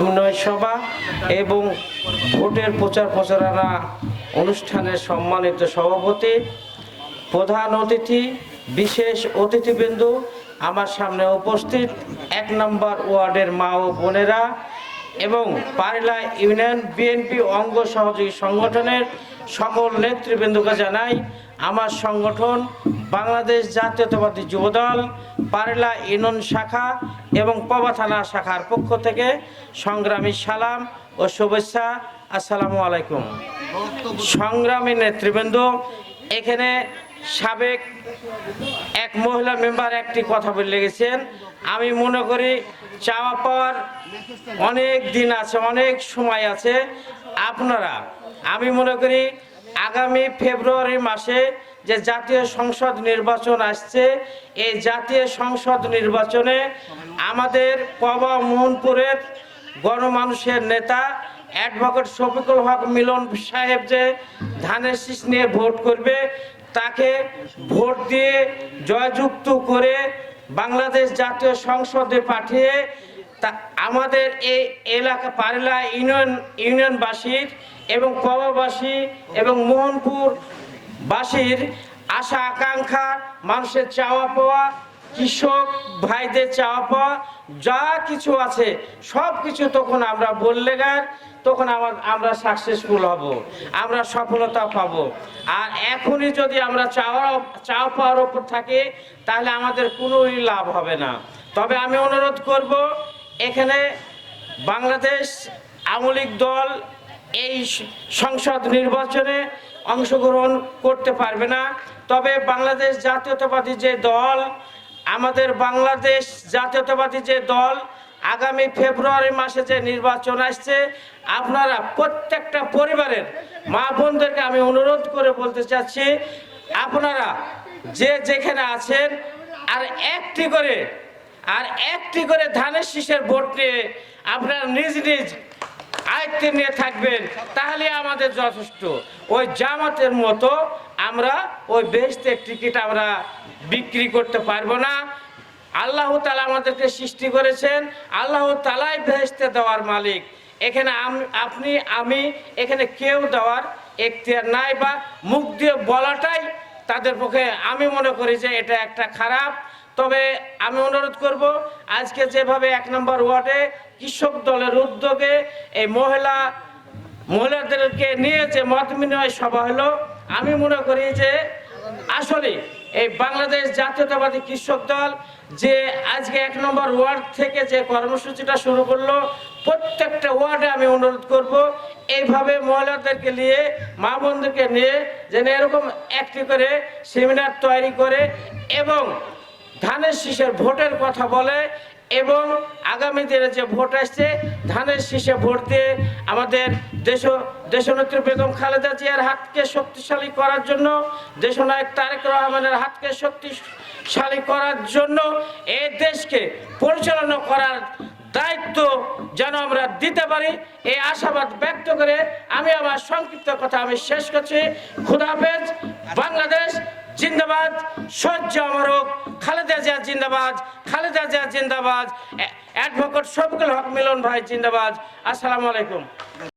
মতবিনিময় সভা এবং ভোটের প্রচার প্রচারণা অনুষ্ঠানের সম্মানিত সভাপতি, প্রধান অতিথি, বিশেষ অতিথিবৃন্দ আমার সামনে উপস্থিত এক নম্বর ওয়ার্ডের মা ও বোনেরা এবং পারিলা ইউনিয়ন বিএনপি অঙ্গ সহযোগী সংগঠনের সকল নেতৃবৃন্দকে জানাই আমার সংগঠন বাংলাদেশ জাতীয়তাবাদী যুবদল, পারিলা ইউনিয়ন শাখা এবং পবা থানা শাখার পক্ষ থেকে সংগ্রামী সালাম ও শুভেচ্ছা, আসসালামু আলাইকুম। সংগ্রামী নেতৃবৃন্দ, এখানে সাবেক এক মহিলা মেম্বার একটি কথা বলে গেছেন। আমি মনে করি চাওয়া পাওয়ার অনেক দিন আছে, অনেক সময় আছে। আপনারা, আমি মনে করি আগামী ফেব্রুয়ারি মাসে যে জাতীয় সংসদ নির্বাচন আসছে, এই জাতীয় সংসদ নির্বাচনে আমাদের কবা মোহনপুরের গণমানুষের নেতা অ্যাডভোকেট শফিকুল হক মিলন সাহেব যে ধানের শীষ নিয়ে ভোট করবে, তাকে ভোট দিয়ে জয়যুক্ত করে বাংলাদেশ জাতীয় সংসদে পাঠিয়ে তা আমাদের এই এলাকা পারিলা ইউনিয়ন, ইউনিয়নবাসীর এবং কবাবাসী এবং মোহনপুর বাসীর আশা, আকাঙ্ক্ষা, মানুষের চাওয়া পাওয়া, কৃষক ভাইদের চাওয়া পাওয়া, যা কিছু আছে, সব কিছু তখন আমরা বললে গার তখন আমার, আমরা সাকসেসফুল হব, আমরা সফলতা পাব। আর এখনই যদি আমরা চাওয়া চাওয়া পাওয়ার ওপর থাকি, তাহলে আমাদের কোনোই লাভ হবে না। তবে আমি অনুরোধ করব, এখানে বাংলাদেশ আমলিক দল এই সংসদ নির্বাচনে অংশগ্রহণ করতে পারবে না। তবে বাংলাদেশ জাতীয়তাবাদী যে দল, আমাদের বাংলাদেশ জাতীয়তাবাদী যে দল, আগামী ফেব্রুয়ারি মাসে যে নির্বাচন আসছে, আপনারা প্রত্যেকটা পরিবারের মা বোনদেরকে আমি অনুরোধ করে বলতে চাচ্ছি, আপনারা যে যেখানে আছেন, আর একটি করে, আর একটি করে ধানের শীষের ভোট নিয়ে আপনারা নিজ নিজ আয়ত্তে নিয়ে থাকবেন, তাহলে আমাদের যথেষ্ট। ওই জামাতের মতো আমরা ওই বেহেস্তের টিকিট আমরা বিক্রি করতে পারব না। আল্লাহ তালা আমাদেরকে সৃষ্টি করেছেন। আল্লাহ তালাই বেহেস্তে দেওয়ার মালিক। এখানে আপনি, আমি, এখানে কেউ দেওয়ার এখতিয়ার নাই বা মুখ দিয়ে বলাটাই তাদের পক্ষে আমি মনে করি যে এটা একটা খারাপ। তবে আমি অনুরোধ করব, আজকে যেভাবে এক নম্বর ওয়ার্ডে কৃষক দলের উদ্যোগে এই মহিলা, মহিলাদেরকে নিয়ে যে মত বিনিময় সভা হলো, আমি মনে করি যে আসলে এই বাংলাদেশ জাতীয়তাবাদী কৃষক দল যে আজকে এক নম্বর ওয়ার্ড থেকে যে কর্মসূচিটা শুরু করল, প্রত্যেকটা ওয়ার্ডে আমি অনুরোধ করব, এইভাবে মহিলাদেরকে নিয়ে, মা বোনদেরকে নিয়ে যেন এরকম একটি করে সেমিনার তৈরি করে এবং ধানের শীষের ভোটের কথা বলে এবং আগামী দিনে যে ভোট আসছে, ধানের শীষে ভোট দিয়ে আমাদের দেশ, দেশনেত্রী বেগম খালেদা জিয়ার হাতকে শক্তিশালী করার জন্য, দেশনায়ক তারেক রহমানের হাতকে শক্তিশালী করার জন্য এই দেশকে পরিচালনা করার দায়িত্ব যেন আমরা দিতে পারি, এই আশাবাদ ব্যক্ত করে আমি আমার সংক্ষিপ্ত কথা আমি শেষ করছি। খুদাফেজ বাংলাদেশ জিন্দাবাদ, সহ্য অমরক খালেদা জিয়া জিন্দাবাদ, খালেদা জিয়া জিন্দাবাদ। অ্যাডভোকেট সবগুলো হক মিলন ভাই জিন্দাবাদ। আসসালামু আলাইকুম।